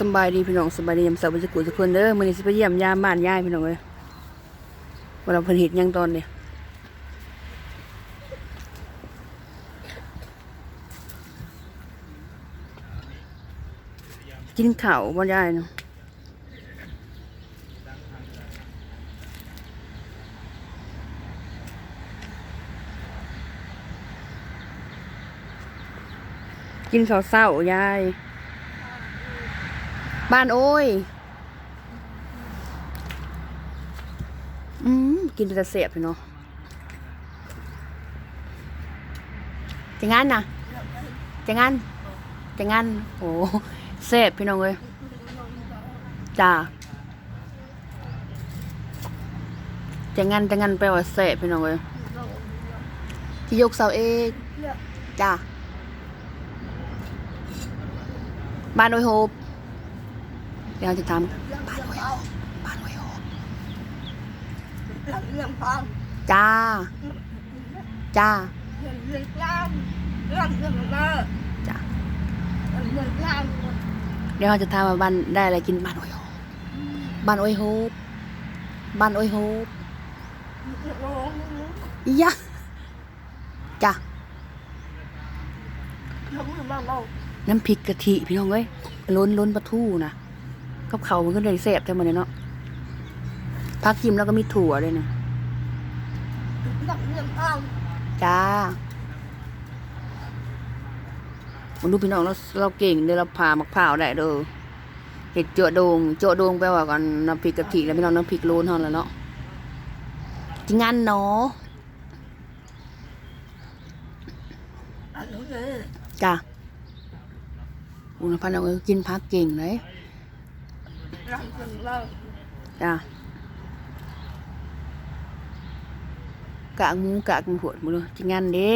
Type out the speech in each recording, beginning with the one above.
สบายดีพี่น้องสบายดียามเสาร์วันจะกูทุกคนเด้อมื้อนี้สิไปเยี่ยมยามบ้านยายพี่น้องเอ้ยว่าเราเพิ่นเฮ็ดหยังตอนเนี้กินข้าวบ่ยายเนาะกินข้าวเช้ายาย บ้านโอ้ย อืมกินแต่เสียบพี่เนาะจะงั้นนะจะงั้นจะงั้นโอ้เสพพี่น้องเอ้ยจ้าจะงั้นจะงั้นแปว่าเสพพี่น้องเอ้ยที่ยกเสาเอกจ้าบ้านโอ้ยโฮบ เดี๋ยวจะทำบ้านไว้โฮมบ้านไว้โฮมเรื่องความจ้า จ้า เรื่องเรื่องกล้ามเรื่องเรื่องเลิกจ้าเรื่องเรื่องกล้ามเดี๋ยวเราจะทำมาบ้านได้อะไรกินบ้านโอ้ยโฮบ้านโอ้ยโฮบ้านโอ้ยโฮอ้โหยะจ้าน้ำพริกกะทิพี่น้องเอ้ยล้นล้นปลาทูนะ กับเขาวมันก็ได้แซ่บแต่มันเนี่ยเนาะพักกิมแล้วก็มีถั่วเลยนะเรื่องเรื่องความจ้ามันดูพี่น้องเราเราเก่งเดี๋ยวเราพามักพร้าวได้เด้อเห็ดเจาะโดงเจาะโดงแปลว่ากันน้ำพริกกะทิแล้วพี่น้องน้ำพริกโลนเท่านั้นแหล้วเนาะจริงงั้นเนาะอันนู้นเลยจ้าอุณพันธ์เราก็กินพักเก่งเลยเรื่องเรื่องเลิกจ้ากากมูกากหมูหวดมูเลยจิงงั้นเด้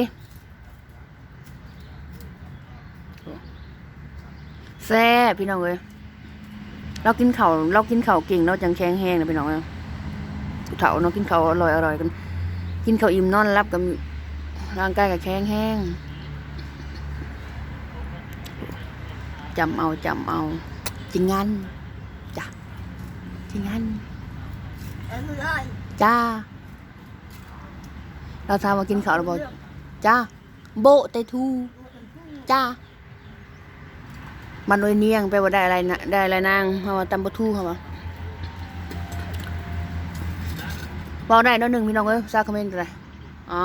แซ่พี่น้องเอ้ยเรากินเข้าเรากินเข้าเก่งเราจังแข็งแห้งนะพี่น้องเอ้ยเฒ่าเนาะกินเข้าอร่อยอร่อยกัน กินเข้าอิ่มนอนรับกับร่างกายกับแข็งแห้งจำเอาจำเอาจริงงั้นจ้ะ จริงงั้นอันนู้นเลยจ้า เราทำมากินข้าวเราบอกจ้า โบะไตทูจ้า มันโดยเนียงไปลว่าได้อะไรนะได้อะไรนางเพราะว่าตำบะทูเขาบอกบอกได้เนาะหนึ่งพี่น้องเอ้ยซาคอมเมนต์อะไรอ๋อ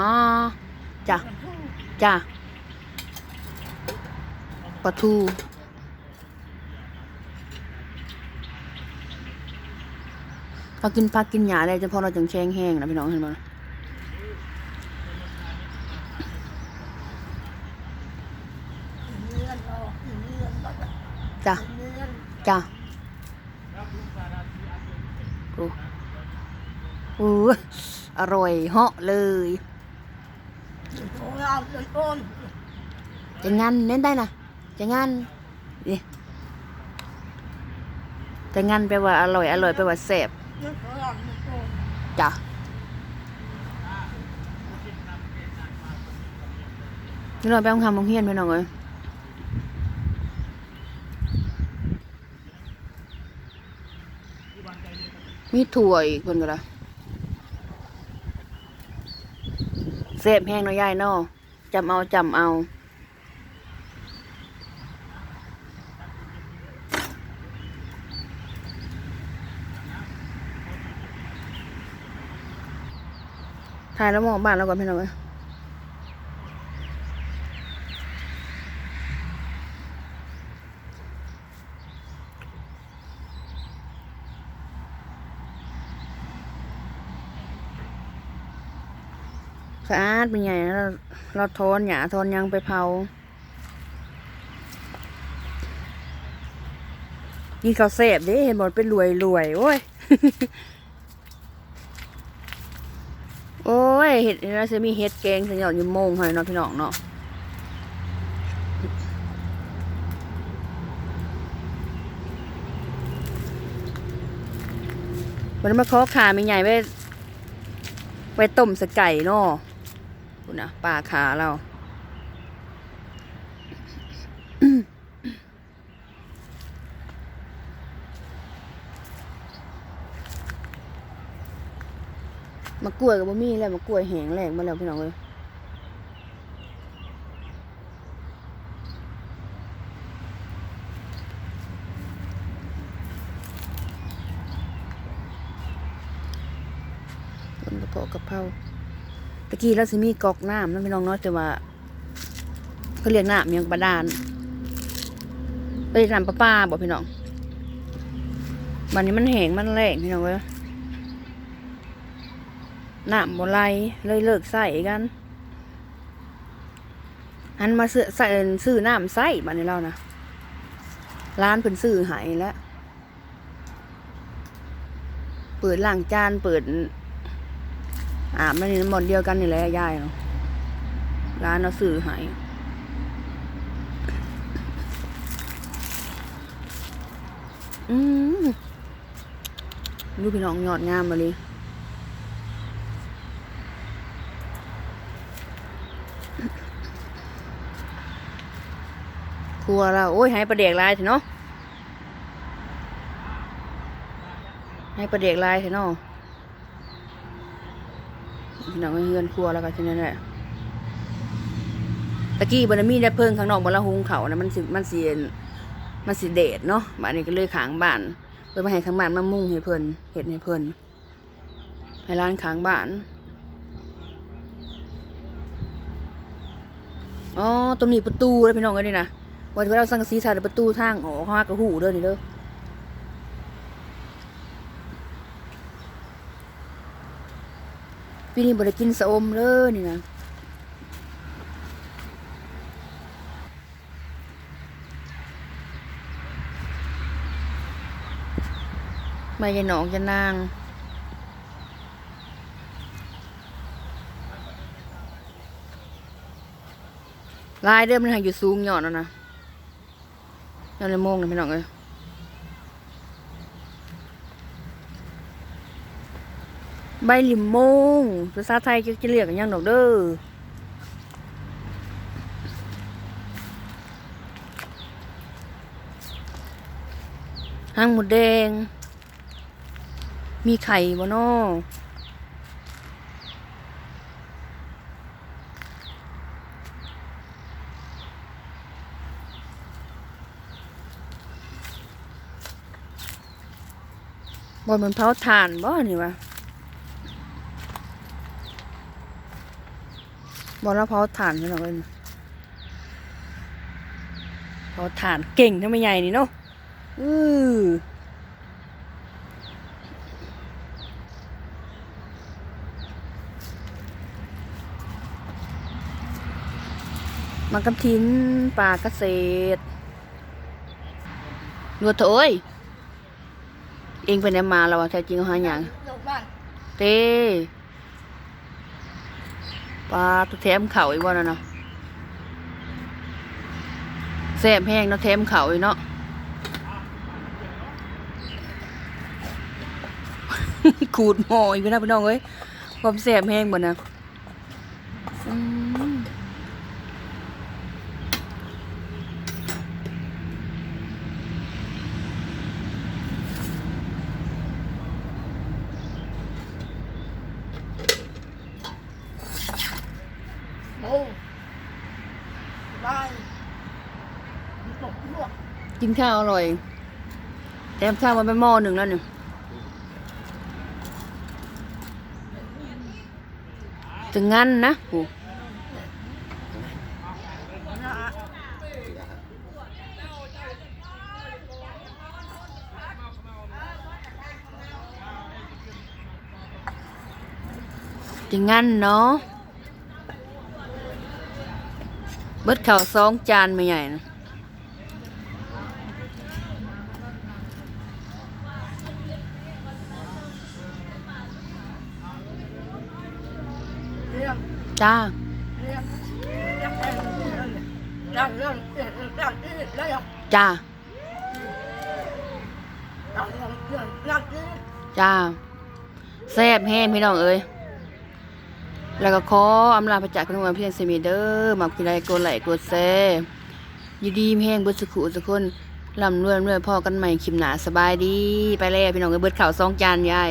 จ้าจ้าปลาทูเรากินผักกินหญ้าได้เฉพาะเราจังแช่งแห้งนะพี่น้องเห็นไหมจ้าเรื่องจ้าโอ้โอ้อร่อยเหาะเลยโอ้เราเรื่องต้นจะงั้นเน้นได้นะจะงั้นนี่จะงั้นแปลว่าอร่อย อร่อยแปลว่าแซ่บ รื่องเราเรื่องต้นจ้ะนี่เราไปเอาคำมองเฮียนไปหน่อยเลยมีถั่วอีกคนก็ละเสพแห้งน้อยายเนาะจำเอาจำเอา ถ่ายแล้วมองบ้านเราก่อนพี่น้องเอ้ยสะอาดเป็นไงเราเราทอนหยาทอนยังไปเผากินข้าวเสพด้เห็นบอกเป็นรวยรวยโอ้ย โอ้ยเห็ดนะจะมีเห็ดแกงสัญญาณอยู่มงให้เนาะพี่น้องเนาะวันนี้มาขอขาไม่ใหญ่ไว้ไว้ต้มสไก่เนาะคุณนะปลาขาเรา มะกล้วยกับบ่มีแล้วมะกล้วยแหงแหลกมาแล้วพี่น้องเอ้ยต้นกระเพาะกะเพราตะกี้เราสิมีกอกน้ำนั่นพี่น้องเนาะแต่ว่าเขาเรียกน้ำเมียงบาดาลไปเรียน้ำประปาบอกพี่น้องวันนี้มันแหงมันแรงพี่น้องเอ้ย น้ำบ่ไหลเลยเลิกใส่กันอันมาซื้อใส่ซื้อน้ำใส่บัดนี้เรานะร้านเพิ่นซื้อหายแล้ว เปิดล้างจานเปิดอาบนั่นนี่หมดเดียวกันนี่แหละยายเนาะร้านเราซื้อหายอืมดูพี่น้องยอดงามมาเลย ครัวเราโอ้ยให้ประเด็กลายเถอะเนาะให้ประเด็กลายเถอะเนาะพี่น้องเฮือนครัวแล้วก็ที่นั่นแหละตะกี้บานมีได้เพิ่งข้างนอกบนละหุงเขานะมันสิมันเสิมันสิเดดเนาะบ้านนี้ก็เลยขางบ้านเพิ่นมาให้ข้างบ้านมามุ่งให้เพิ่นเห็ดให้เพิ่นให้ร้านขางบ้านอ๋อตรงนี้ประตูเลยพี่น้องเอ้ยนี่นะ วันที่เราสังกะสีใส่ประตูทางออกข้ากระหูเด้อนี่เด้อปีนี้บ่ได้กินสะอมเด้อนี่นะไม่ยายหนองจะนางลายเดิมมันหางอยู่สูงหย่อนแล้วนะ ยอนเลยโมงเลยพี่น้องเอ้ยใบลิมโมงภาษาไทยจะเรียกกันยังดอกเด้อหางหมูแดง มีไข่บ่นอ บ่มันเผาถ่านบ่นี่วะบ่แล้วเผาถ่านพี่น้อเว้ยเผาถ่านเก่งทำไมใหญ่นี่เนาะอือมันกำทินป่าเกษตรนวดเถอะเอ้ย เองไปไหนมาเราวะแท้จริงเขาหาอย่างลงบ้านเต้ปลาตัวแถมเข่าอีกวันนะเนาะแซ่บแห้งเนาะแถมเข่าอีกเนาะขูดหมออีกนะพี่น้องเอ้ยความแซ่บแห้งบ่นะอืม โอ้ได้ตกลว กินข้าวอร่อย แถมข้าวมาไปหม้อหนึ่งแล้วเนี่ยจะงั้นนะโหนะจะงั้นเนาะเบิดข้าวสองจานไม่ใหญ่นะ จ้าเรื่องเรื่องจ้าแซ่บแห้งพี่น้องเอ้ยแล้วก็ขออำลาพระจากคุณวันเพียงเซมีเดอร์มากินไรกดไหลค์กดแซ่ยูดีมแห้งเบิดสุขุสุกคนลำรวยรวยพ่อกันใหม่คลิมหนาสบายดี ไปแล้วพี่น้องเอ้ยเบิดข่าวสองจานยาย